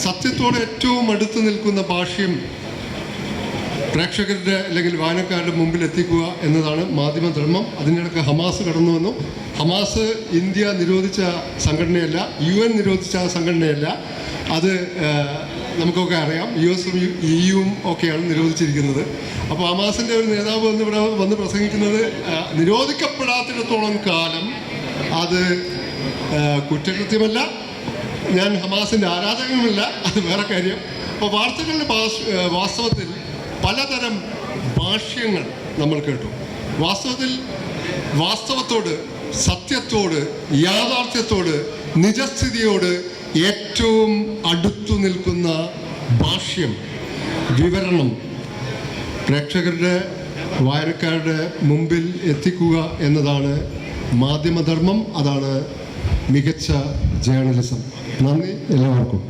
സത്യത്തോട് ഏറ്റവും അടുത്ത് നിൽക്കുന്ന ഭാഷ്യം പ്രേക്ഷകരുടെ അല്ലെങ്കിൽ വായനക്കാരുടെ മുമ്പിൽ എത്തിക്കുക എന്നതാണ് മാധ്യമധർമ്മം അതിനിടയ്ക്ക് ഹമാസ് കടന്നു വന്നു ഹമാസ് ഇന്ത്യ നിരോധിച്ച സംഘടനയല്ല യു എൻ നിരോധിച്ച സംഘടനയല്ല. അത് നമുക്കൊക്കെ അറിയാം. യു എസും ഇ യുവും ഒക്കെയാണ് നിരോധിച്ചിരിക്കുന്നത്. അപ്പോൾ ഹമാസിന്റെ ഒരു നേതാവ് വന്ന് ഇവിടെ വന്ന് പ്രസംഗിക്കുന്നത് നിരോധിക്കപ്പെടാത്തിടത്തോളം കാലം അത് കുറ്റകൃത്യമല്ല. ഞാൻ ഹമാസിന്റെ ആരാധകനുമില്ല അത് വേറെ കാര്യം. അപ്പോൾ വാർത്തകളുടെ വാസ്തവത്തിൽ പലതരം ഭാഷ്യങ്ങൾ നമ്മൾ കേട്ടു. വാസ്തവത്തിൽ വാസ്തവത്തോട് സത്യത്തോട് യാഥാർത്ഥ്യത്തോട് നിജസ്ഥിതിയോട് ഏറ്റവും അടുത്തു നിൽക്കുന്ന ഭാഷ്യം വിവരണം പ്രേക്ഷകരുടെ വായനക്കാരുടെ മുമ്പിൽ എത്തിക്കുക എന്നതാണ് മാധ്യമധർമ്മം അതാണ് മികച്ച ജേർണലിസം നന്ദി എല്ലാവർക്കും